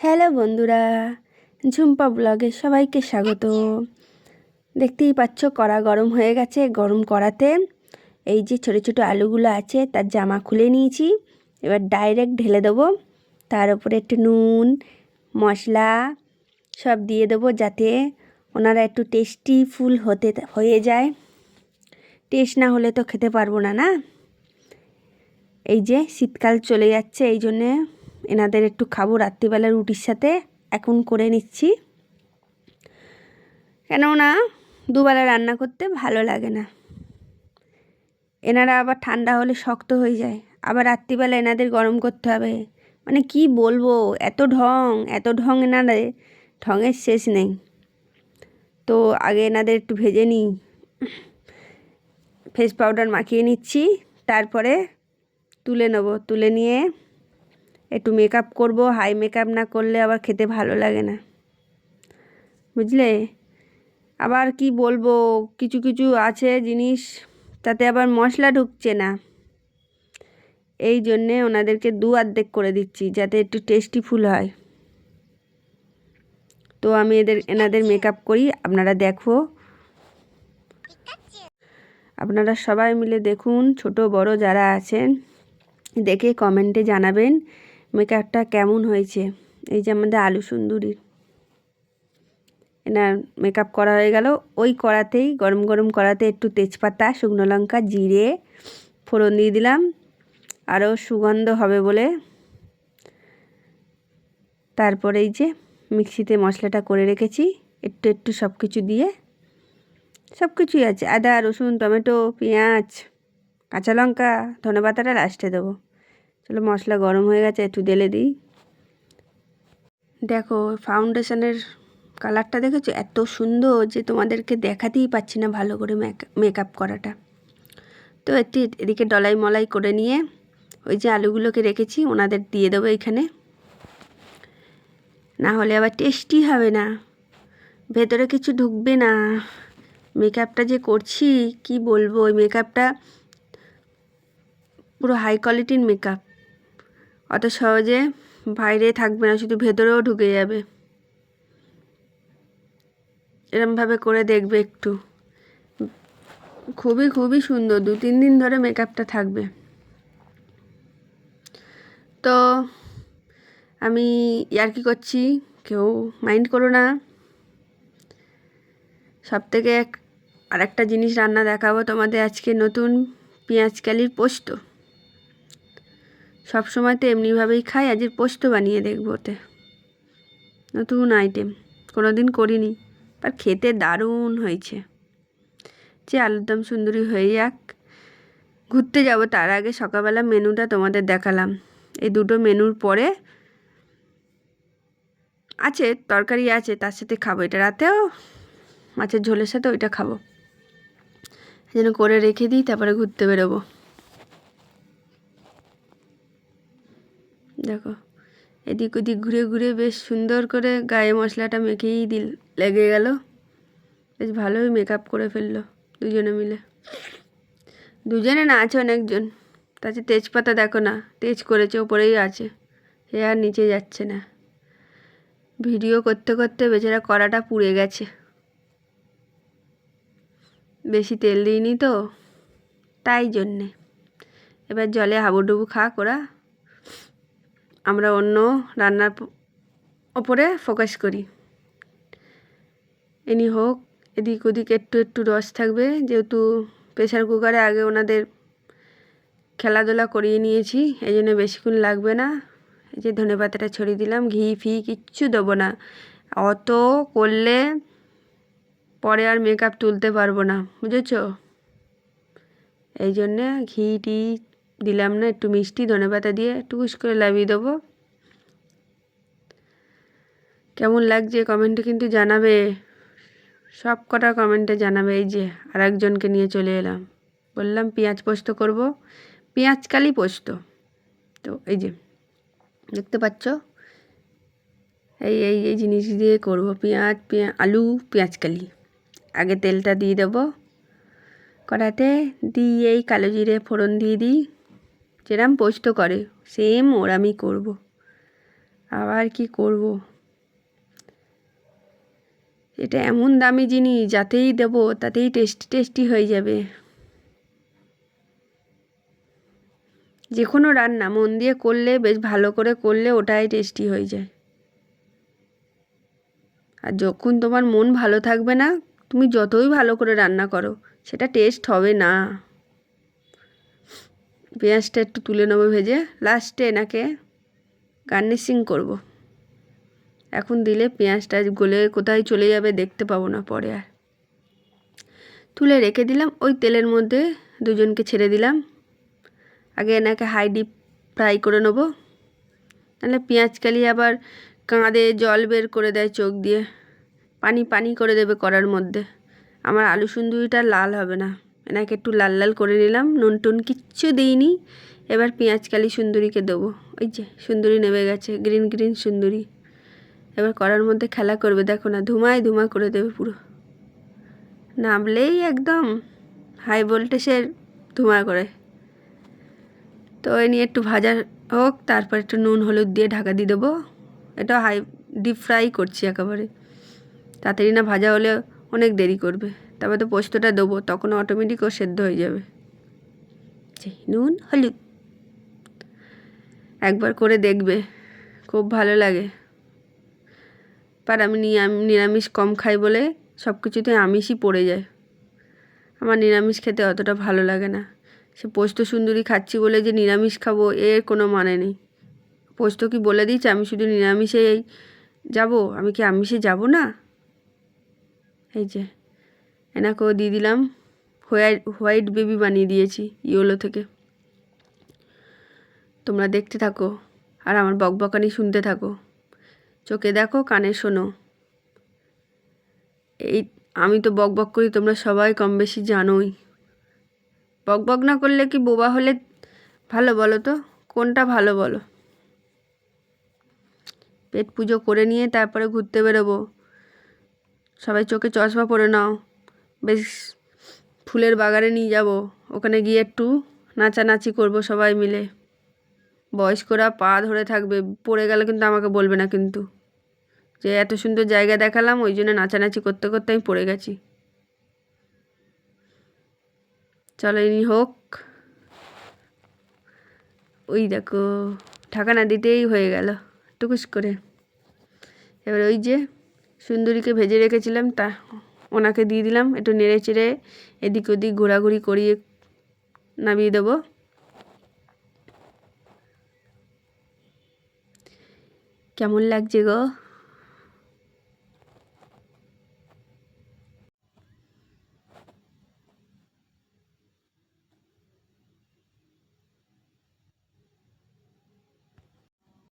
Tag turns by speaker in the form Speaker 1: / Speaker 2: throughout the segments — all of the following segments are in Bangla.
Speaker 1: হ্যালো বন্ধুরা, ঝুম্পা ব্লগে সবাইকে স্বাগত। দেখতেই পাচ্ছ কড়া গরম হয়ে গেছে। গরম কড়াতে এই যে ছোটো ছোটো আলুগুলো আছে, তার জামা খুলে নিয়েছি। এবার ডাইরেক্ট ঢেলে দেবো। তার উপরে একটু নুন, মশলা সব দিয়ে দেবো যাতে ওনারা একটু টেস্টি ফুল হতে হয়ে যায়। টেস্ট না হলে তো খেতে পারব না না? এই যে শীতকাল চলে যাচ্ছে, এই জন্যে এনাদের একটু খাব রাত্রিবেলা রুটির সাথে, এখন করে নিচ্ছি। কেননা দুবেলা রান্না করতে ভালো লাগে না। এনারা আবার ঠান্ডা হলে শক্ত হয়ে যায়। আবার রাত্রিবেলা এনাদের গরম করতে হবে। মানে কি বলব, এত ঢং এত ঢং এনাদের, ঢঙের শেষ নেই। তো আগে এনাদের একটু ভেজে নিই। ফেস পাউডার মাখিয়ে নিচ্ছি, তারপরে তুলে নেব। তুলে নিয়ে একটু মেকআপ করব হাই মেকআপ না করলে আবার খেতে ভালো লাগে না। বুঝলে? আবার কি বলব, কিছু কিছু আছে জিনিস, তাতে আবার মশলা ঢুকছে না। এই জন্যে ওনাদেরকে দু আর্ধেক করে দিচ্ছি, যাতে একটু টেস্টি ফুল হয়। তো আমি এদের, এনাদের মেকআপ করি, আপনারা দেখো। আপনারা সবাই মিলে দেখুন, ছোট, বড় যারা আছেন, দেখে কমেন্টে জানাবেন। মেকআপটা কেমন হয়েছে? এই যে আমাদের আলু সুন্দরীর। এনার মেকআপ করা হয়ে গেল। ওই কড়াতেই, গরম গরম কড়াতে একটু তেজপাতা, শুকনো লঙ্কা, জিরে, ফোড়ন দিয়ে দিলাম। আরও সুগন্ধ হবে বলে। তারপরে এই যে মিক্সিতে মশলাটা করে রেখেছি। একটু একটু সব কিছু দিয়ে। সব কিছুই আছে। আদা, রসুন, টমেটো, পেঁয়াজ, কাঁচা লঙ্কা ধনে পাতাটা লাস্টে দেবো। চলো মশলা গরম হয়ে গেছে, একটু ঢেলে দিই। দেখো ফাউন্ডেশনের কালারটা দেখেছ? এত সুন্দর যে তোমাদেরকে দেখাতেই পাচ্ছি না ভালো করে মেকআপ করাটা। তো একটু এদিকে ডলাই মলাই করে নিয়ে ওই যে আলুগুলোকে রেখেছি, ওনাদের দিয়ে দেবো এখানে। না হলে আবার টেস্টি হবে না। ভেতরে কিছু ঢুকবে না। মেকআপটা যে করছি, কি বলব? ওই মেকআপটা পুরো হাই কোয়ালিটির মেকআপ অত সহজে বাইরে থাকবে না, শুধু ভেতরেও ঢুকে যাবে। এরমভাবে করে দেখবে একটু। খুবই খুবই সুন্দর, দু তিন দিন ধরে মেকআপটা থাকবে। তো আমি ইয়ার কি করছি, কেউ মাইন্ড করো না। সব থেকে এক আর একটা জিনিস রান্না দেখাবো তোমাদের আজকে নতুন পেঁয়াজ কালির পোস্ত। সব সময় তো এমনিভাবেই খাই আজের পোস্ত বানিয়ে দেখব ওতে। নতুন আইটেম কোনো দিন করিনি আর খেতে দারুণ হয়েছে। যে আলুরদম সুন্দরী হয়ে যাক, ঘুরতে যাব, তার আগে সকালবেলা মেনুটা তোমাদের দেখালাম। এই দুটো মেনুর পরে আছে, তরকারি আছে, তার সাথে খাব, এটা রাতেও মাছের ঝোলের সাথে ওইটা খাব। জন্য করে রেখে দিই, তারপরে ঘুরতে বেরোবো। দেখো, এদিক ওদিক ঘুরে ঘুরে বেশ সুন্দর করে গায়ে মশলাটা মেখেই দিল, লেগে গেল। বেশ ভালোই মেকআপ করে ফেলল দুজনে মিলে। দুজনে না, আছে অনেকজন। তাছে তেজপাতা দেখো না, তেজ করেছে, ওপরেই আছে। সে আর নিচে যাচ্ছে না। ভিডিও করতে করতে বেচারা কড়াটা পুড়ে গেছে। বেশি তেল দিইনি তো, তাই জন্যে। এবার জলে হাবুডুবু খা করা আমরা অন্য রান্নার ওপরে ফোকাস করি। এনি হোক, এদিক ওদিক একটু একটু রস থাকবে, যেহেতু প্রেশার কুকারে আগে ওনাদের খেলাধুলা করিয়ে নিয়েছি, এই জন্য বেশিক্ষণ লাগবে না। এই যে ধনে পাতাটা ছড়িয়ে দিলাম, ঘি, ফি কিচ্ছু দেবো না। অত করলে পরে আর মেকআপ তুলতে পারব না, বুঝেছ? এই জন্যে ঘি, টি দিলাম না, একটু মিষ্টি ধনে পাতা দিয়ে টুকুস করে লাভিয়ে দেবো। কেমন লাগছে কমেন্টে কিন্তু জানাবে। সব কটা কমেন্টে জানাবে, এই যে আর একজনকে নিয়ে চলে এলাম। বললাম, পেঁয়াজ পোস্ত করব। পেঁয়াজ কালি পোস্ত। তো এই যে, দেখতে পাচ্ছ? এই এই এই জিনিস দিয়ে করব পেঁয়াজ, পেঁয়া, আলু, পেঁয়াজ কালি। আগে তেলটা দিয়ে দেবো। কড়াতে দিয়ে এই কালো জিরে ফোড়ন দিয়ে দিই। যেরম পোস্ত করে সেম ওরামই করব। আবার কি করব? এটা এমন দামি জিনিস, যাতেই দেব, তাতেই টেস্টি টেস্টি হয়ে যাবে। যে কোনো রান্না, মন দিয়ে করলে, বেশ ভালো করে করলে ওটাই টেস্টি হয়ে যায়। আর যখন তোমার মন ভালো থাকবে না, তুমি যতই ভালো করে রান্না করো, সেটা টেস্ট হবে না। পেঁয়াজটা একটু তুলে নেব ভেজে। লাস্টে এনাকে গার্নিশিং করব। এখন দিলে পেঁয়াজটা গলে কোথায় চলে যাবে দেখতে পাবো না পরে আর। তুলে রেখে দিলাম, ওই তেলের মধ্যে দুজনকে ছেড়ে দিলাম। আগে এনাকে হাই ডিপ ফ্রাই করে নেব। নাহলে পেঁয়াজ কালি আবার কাঁদে জল বের করে দেয় চোখ দিয়ে। পানি পানি করে দেবে করার মধ্যে। আমার আলু সুন্দরীটা লাল হবে না। এনাকে একটু লাল লাল করে নিলাম, নুন টুন কিচ্ছু দিইনি। এবার পেঁয়াজ কালি সুন্দরীকে দেবো। ওই যে, সুন্দরী নেমে গেছে, গ্রিন গ্রিন সুন্দরী। এবার করার মধ্যে খেলা করবে, দেখো না, ধুমায় ধুমা করে দেবে পুরো। নামলেই একদম হাই ভোল্টেজের ধুমা করে। তো এ নিয়ে একটু ভাজা হোক, তারপর একটু নুন হলুদ দিয়ে ঢাকা দিয়ে দেবো। এটা হাই ডিপ ফ্রাই করছি একেবারে। তাড়াতাড়ি না ভাজা হলে অনেক দেরি করবে। তারপর তো পোস্তটা দেবো, তখন অটোমেটিক ও সেদ্ধ হয়ে যাবে। নুন, হলুদ। একবার করে দেখবে, খুব ভালো লাগে। পার আমি নিরামিষ কম খাই বলে সব কিছুতে আমিষই পড়ে যায়। আমার নিরামিষ খেতে অতটা ভালো লাগে না। সে পোস্ত সুন্দরী খাচ্ছি বলে যে নিরামিষ খাব, এর কোনো মানে নেই। পোস্ত কি বলে দিচ্ছে আমি শুধু নিরামিষেই যাব? আমি কি আমিষে যাব না? এই যে। এনাকেও দিয়ে দিলাম। হোয়াইট হোয়াইট বেবি বানিয়ে দিয়েছি ইয়োলো থেকে। তোমরা দেখতে থাকো আর আমার বকবকানি শুনতে থাকো। চোখে দেখো, কানে শোনো। এই আমি তো বক বক করি, তোমরা সবাই কম বেশি জানোই। বক বক না করলে কি বোবা হলে ভালো বলো তো? কোনটা ভালো বলো? পেট পুজো করে নিয়ে তারপরে ঘুরতে বেরোবো। সবাই চোখে চশমা পরে নাও। বেশ ফুলের বাগানে নিয়ে যাব। ওখানে গিয়ে একটু নাচানাচি করব সবাই মিলে। বয়স্করা পা ধরে থাকবে, পড়ে গেলে কিন্তু আমাকে বলবে না কিন্তু। যে এত সুন্দর জায়গা দেখালাম, ওই জন্য নাচানাচি করতে করতে আমি পড়ে গেছি। চলো ইনি হোক। ওই দেখো ঠাকানা দিতেই হয়ে গেল, টুকুস করে। এবার ওই যে সুন্দরীকে ভেজে রেখেছিলাম তা ওনাকে দিয়ে দিলাম, একটু নেড়ে চেড়ে এদিক ওদিক ঘোরাঘুরি করিয়ে নামিয়ে দেব। কেমন লাগছে গো?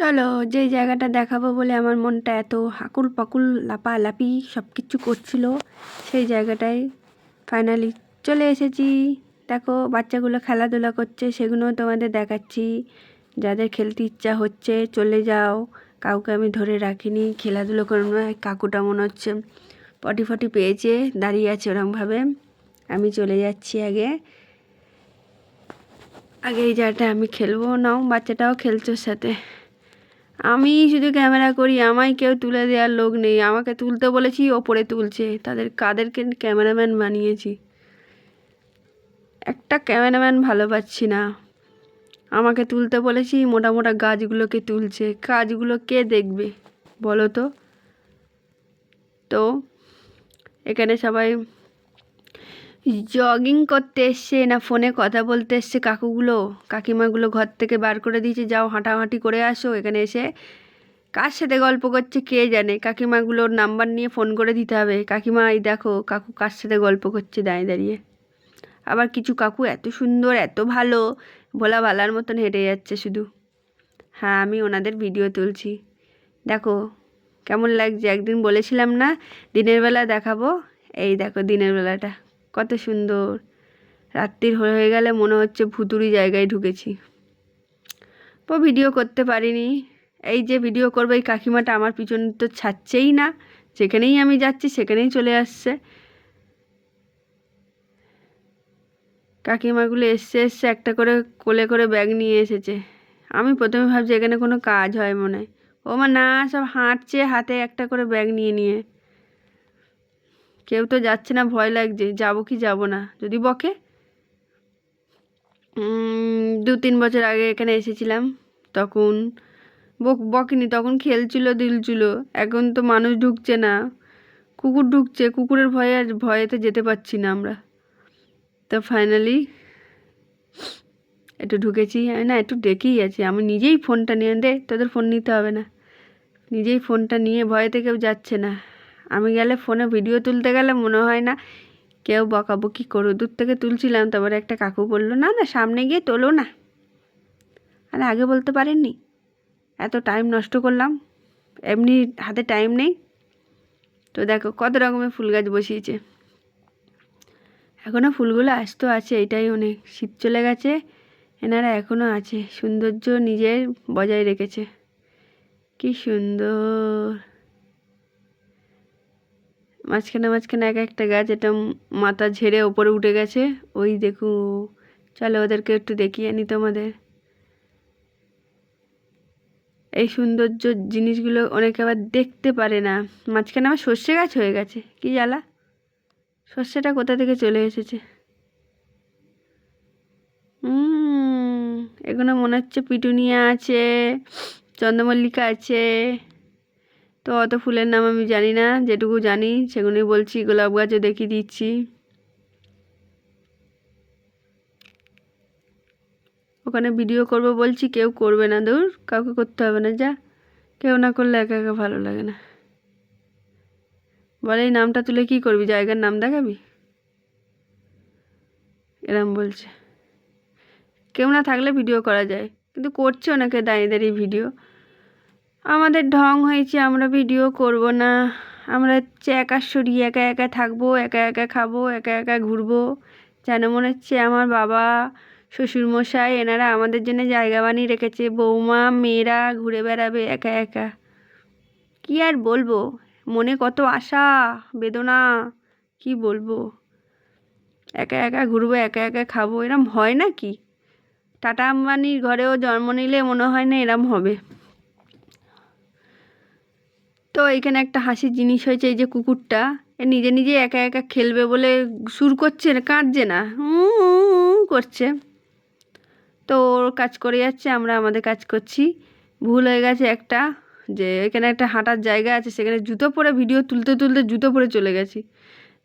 Speaker 1: চলো যেই জায়গাটা দেখাবো বলে আমার মনটা এত হাকুল পাকুল, লাপালাপি সব কিছু করছিল, সেই জায়গাটায় ফাইনালি চলে এসেছি। দেখো, বাচ্চাগুলো খেলাধুলা করছে সেগুলো তোমাদের দেখাচ্ছি। যাদের খেলতে ইচ্ছা হচ্ছে, চলে যাও। কাউকে আমি ধরে রাখিনি, খেলাধুলো করে কাকুটা মনে হচ্ছে পটি ফটি পেয়েছে, দাঁড়িয়ে আছে ওরমভাবে। আমি চলে যাচ্ছি আগে। আগে এই জায়গাটা আমি খেলব, নাও বাচ্চাটাও খেলছে সাথে। আমি শুধু ক্যামেরা করি, আমায় কেউ তুলে দেওয়ার লোক নেই। আমাকে তুলতে বলেছি, ওপরে তুলছে। তাদের কাদেরকে ক্যামেরাম্যান বানিয়েছি। একটা ক্যামেরাম্যান ভালো পাচ্ছি না। আমাকে তুলতে বলেছি, মোটা মোটা গাছগুলোকে তুলছে। গাছগুলো কে দেখবে, বলো তো? তো, এখানে সবাই জগিং করতে এসছে না ফোনে কথা বলতে এসছে কাকুগুলো। কাকিমাগুলো ঘর থেকে বার করে দিয়েছে, যাও হাঁটাহাঁটি করে আসো এখানে এসে। কার সাথে গল্প করছে কে জানে? কাকিমাগুলোর নাম্বার নিয়ে ফোন করে দিতে হবে। কাকিমা, এই দেখো, কাকু কার সাথে গল্প করছে দাঁড়িয়ে দাঁড়িয়ে। আবার কিছু কাকু এত সুন্দর, এত ভালো, ভোলা ভালার মতন হেঁটে যাচ্ছে শুধু। হ্যাঁ আমি ওনাদের ভিডিও তুলছি। দেখো, কেমন লাগছে? একদিন বলেছিলাম না, দিনের বেলা দেখাবো। এই দেখো, দিনের বেলাটা। কত সুন্দর। রাত্রির হয়ে গেলে মনে হচ্ছে ভুতুরি জায়গায় ঢুকেছি। তো ভিডিও করতে পারিনি। এই যে ভিডিও করব, এই কাকিমাটা আমার পিছন তো ছাড়ছেই না। যেখানেই আমি যাচ্ছি, সেখানেই চলে আসছে। কাকিমাগুলো এসছে এসছে, একটা করে কোলে করে ব্যাগ নিয়ে এসেছে। আমি প্রথমে ভাবছি এখানে কোনো কাজ হয় মনে ও ও মা, না, সব হাঁটছে, হাতে একটা করে ব্যাগ নিয়ে নিয়ে। কেউ তো যাচ্ছে না, ভয় লাগছে, যাব কি যাব না। যদি বকে? দু তিন বছর আগে এখানে এসেছিলাম, তখন বক, বকেনি, তখন খেলছিল, দিলছিল, এখন তো মানুষ ঢুকছে না। কুকুর ঢুকছে, কুকুরের ভয়ে আর ভয়েতে যেতে পারছি না আমরা। তো ফাইনালি একটু ঢুকেছি না একটু ডেকেই আছি, আমি নিজেই ফোনটা নিয়ে, দে, তোদের ফোন নিতে হবে না। নিজেই ফোনটা নিয়ে ভয়েতে কেউ যাচ্ছে না। আমি গেলে ফোনে ভিডিও তুলতে গেলে মনে হয় না কেউ বকাবকি করো দূর থেকে তুলছিলাম, তারপরে একটা কাকু বলল, না না, সামনে গিয়ে তোলো না। আরে আগে বলতে পারেননি? এত টাইম নষ্ট করলাম। এমনি হাতে টাইম নেই। তো দেখো, কত রকমের ফুল গাছ বসিয়েছে। এখনও ফুলগুলো আসতো আছে, এটাই অনেক। শীত চলে গেছে, এনারা এখনও আছে। সৌন্দর্য নিজের বজায় রেখেছে। কি সুন্দর। মাঝখানে মাঝখানে এক একটা গাছ এটা মাথা ঝেড়ে ওপরে উঠে গেছে, ওই দেখু। চলো ওদেরকে একটু দেখিয়ে আনি তোমাদের। এই সৌন্দর্য জিনিসগুলো অনেকে আবার দেখতে পারে না। মাঝখানে আমার সর্ষে গাছ হয়ে গেছে, কি জ্বালা? সর্ষেটা কোথা থেকে চলে এসেছে? এগুলো মনে হচ্ছে পিটুনিয়া আছে, চন্দ্রমল্লিকা আছে। তো অত ফুলের নাম আমি জানি না, যেটুকু জানি সেগুলোই বলছি, গোলাপ গাছও দেখিয়ে দিচ্ছি। ওখানে ভিডিও করব বলছি, কেউ করবে না দূর, কাউকে করতে হবে না, যা। কেউ না করলে একা একা ভালো লাগে না। বলে, এই নামটা তুলে কি করবি? জায়গার নাম দেখাবি? এরম বলছে। কেউ না থাকলে ভিডিও করা যায়, কিন্তু করছে ওনাকে দাঁড়িয়ে দাঁড়িয়ে ভিডিও? আমাদের ঢং হয়েছে, আমরা ভিডিও করব না। আমরা হচ্ছে একা সরি, একা একা থাকব, একা একা খাব, একা একা ঘুরবো। যেন মনে হচ্ছে আমার বাবা, শ্বশুরমশাই, এনারা আমাদের জন্য জায়গা বানিয়ে রেখেছে। বৌমা, মেয়েরা ঘুরে বেড়াবে একা একা। কি আর বলব? মনে কত আশা, বেদনা, কি বলব? একা একা ঘুরবো, একা একা খাব, এরম হয় না কি টাটা আম্বানির ঘরেও জন্ম নিলে মনে হয় না এরম হবে। তো এখানে একটা হাসির জিনিস হয়েছে, এই যে কুকুরটা, এ নিজে নিজে একা একা খেলবে বলে সুর করছে না, কাঁদছে না করছে। তো ওর কাজ করে যাচ্ছে, আমরা আমাদের কাজ করছি। ভুল হয়ে গেছে একটা, যে এখানে একটা হাঁটার জায়গা আছে, সেখানে জুতো পরে ভিডিও তুলতে তুলতে জুতো পরে চলে গেছি।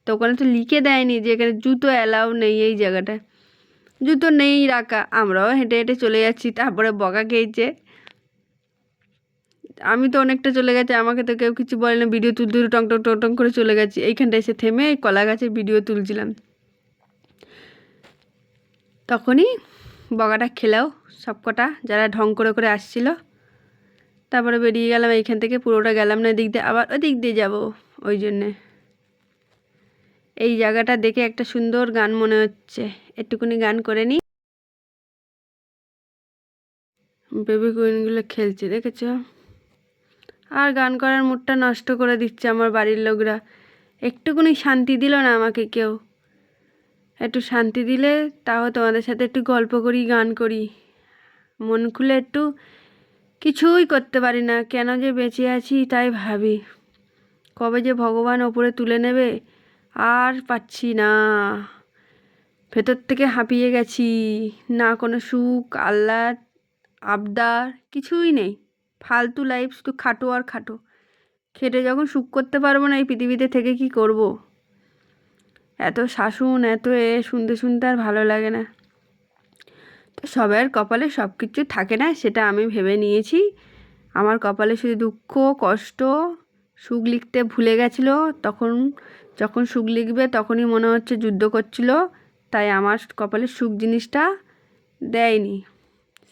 Speaker 1: তো ওখানে তো লিখে দেয়নি যে এখানে জুতো অ্যালাউ নেই এই জায়গাটায়। জুতো নেই রাখা, আমরাও হেঁটে হেঁটে চলে যাচ্ছি, তারপরে বকা খেয়েছে। আমি তো অনেকটা চলে গেছি, আমাকে তো কেউ কিছু বলে না ভিডিও তুলতে টং টং টং টং করে চলে গেছি। এইখানটা এসে থেমে কলা গাছের ভিডিও তুলছিলাম। তখনই বগাটা খেলাও সবকটা, যারা ঢং করে করে আসছিল। তারপরে বেরিয়ে গেলাম, এইখান থেকে পুরোটা গেলাম না, এদিক দিয়ে আবার ওদিক দিয়ে যাব ওই জন্যে। এই জায়গাটা দেখে একটা সুন্দর গান মনে হচ্ছে। একটুকুনি গান করে নিই। বেবি কুইনগুলো খেলছে, দেখেছ? আর গান করার মুডটা নষ্ট করে দিচ্ছে আমার বাড়ির লোকরা। একটুকুনি শান্তি দিল না আমাকে কেউ। একটু শান্তি দিলে তাও তোমাদের সাথে একটু গল্প করি, গান করি। মন খুলে একটু কিছুই করতে পারি না, কেন যে বেঁচে আছি তাই ভাবি। কবে যে ভগবান ওপরে তুলে নেবে আর পাচ্ছি না। ভেতর থেকে হাঁপিয়ে গেছি, না কোনো সুখ, আহ্লাদ, আবদার, কিছুই নেই। ফালতু লাইফ শুধু খাটো আর খাটো। খেটে যখন সুখ করতে পারব না এই পৃথিবীতে থেকে কি করব। এত শাসন, এত এ, শুনতে শুনতে আর ভালো লাগে না। তো সবার কপালে সব কিছু থাকে না, সেটা আমি ভেবে নিয়েছি। আমার কপালে শুধু দুঃখ, কষ্ট, সুখ লিখতে ভুলে গেছিল। তখন যখন সুখ লিখবে তখনই মনে হচ্ছে যুদ্ধ করছিল। তাই আমার কপালে সুখ জিনিসটা দেয়নি।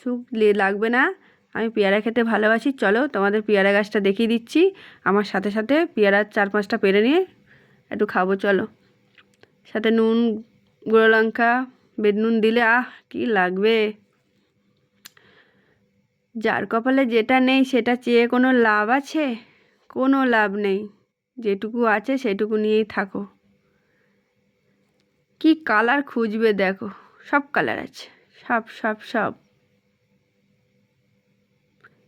Speaker 1: সুখ লাগবে না। আমি পেয়ারা খেতে ভালোবাসি, চলো তোমাদের পেয়ারা গাছটা দেখিয়ে দিচ্ছি। আমার সাথে সাথে পেয়ারার চার পাঁচটা পেরে নিয়ে একটু খাব, চলো। সাথে নুন, গুঁড়ো লঙ্কা বেড নুন দিলে আহ, কি লাগবে। যার কপালে যেটা নেই সেটা চেয়ে কোনো লাভ আছে? কোনো লাভ নেই। যেটুকু আছে সেটুকু নিয়েই থাকো। কি কালার খুঁজবে দেখো? সব কালার আছে। সব সব সব।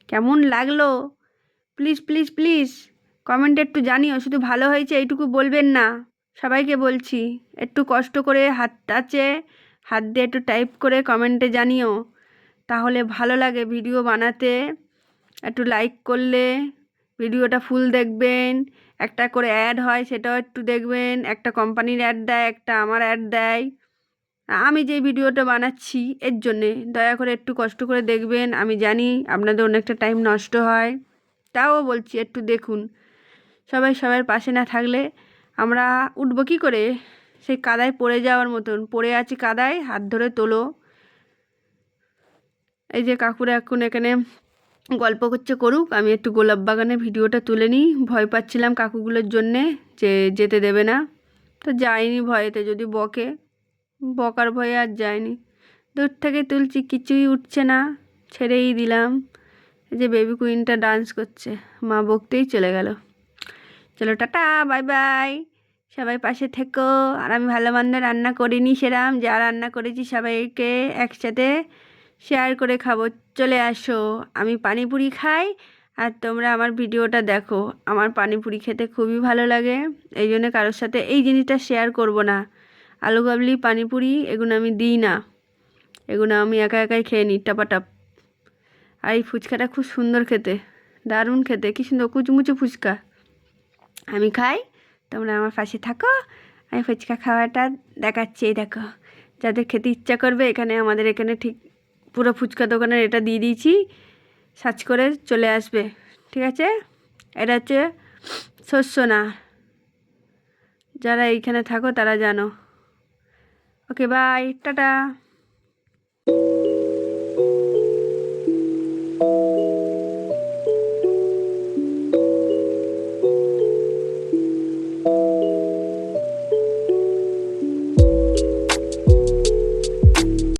Speaker 1: কেমন লাগল? প্লিজ প্লিজ প্লিজ কমেন্টে একটু জানিও, শুধু ভালো হয়েছে এইটুকু বলবেন না। সবাইকে বলছি, একটু কষ্ট করে হাত আছে হাত দিয়ে একটু টাইপ করে কমেন্টে জানিও। তাহলে ভালো লাগে ভিডিও বানাতে। একটু লাইক করলে ভিডিওটা ফুল দেখবেন। একটা করে অ্যাড হয় সেটাও একটু দেখবেন। একটা কোম্পানির অ্যাড দেয়, একটা আমার অ্যাড দেয়। আমি যে ভিডিওটা বানাচ্ছি, এর জন্যে দয়া করে একটু কষ্ট করে দেখবেন। আমি জানি আপনাদের অনেকটা টাইম নষ্ট হয়, তাও বলছি একটু দেখুন। সবাই সবার পাশে না থাকলে আমরা উঠবো কী করে? সেই কাদায় পড়ে যাওয়ার মতন, পড়ে আছি কাদায়, হাত ধরে তোলো। এই যে কাকুরা এখন এখানে গল্প করছে করুক, আমি একটু গোলাপ বাগানে ভিডিওটা তুলে নিই। ভয় পাচ্ছিলাম কাকুগুলোর জন্যে যে যেতে দেবে না। তো যাইনি ভয়েতে, যদি বকে। বকার ভয়ে আর যায়নি। দূর থেকে তুলছি, কিছুই উঠছে না, ছেড়েই দিলাম। যে বেবি কুইনটা ডান্স করছে, মা বকতেই চলে গেল। চলো, টাটা বাই বাই সবাই পাশে থেকো। আর আমি ভালো মন্দ রান্না করিনি সেরাম, যা রান্না করেছি সবাইকে একসাথে শেয়ার করে খাব। চলে আসো, আমি পানিপুরি খাই, আর তোমরা আমার ভিডিওটা দেখো। আমার পানিপুরি খেতে খুবই ভালো লাগে এই জন্য কারোর সাথে এই জিনিসটা শেয়ার করব না। আলু কাবলি পানিপুরি, এগুলো আমি দিই না। এগুলো আমি একা একাই খেয়ে নিই, টাপাটাপ। আর এই ফুচকাটা খুব সুন্দর খেতে, দারুণ খেতে, কী সুন্দর, কুচমুচু ফুচকা। আমি খাই, তোমরা আমার পাশে থাকো, আমি ফুচকা খাওয়াটা দেখাচ্ছি, এই দেখো। যাদের খেতে ইচ্ছা করবে, এখানে আমাদের এখানে ঠিক পুরো ফুচকা দোকানের এটা দিয়ে দিয়েছি, সার্চ করে চলে আসবে, ঠিক আছে? এটা হচ্ছে শস্য না যারা এইখানে থাকো, তারা জানো। Okay bye tata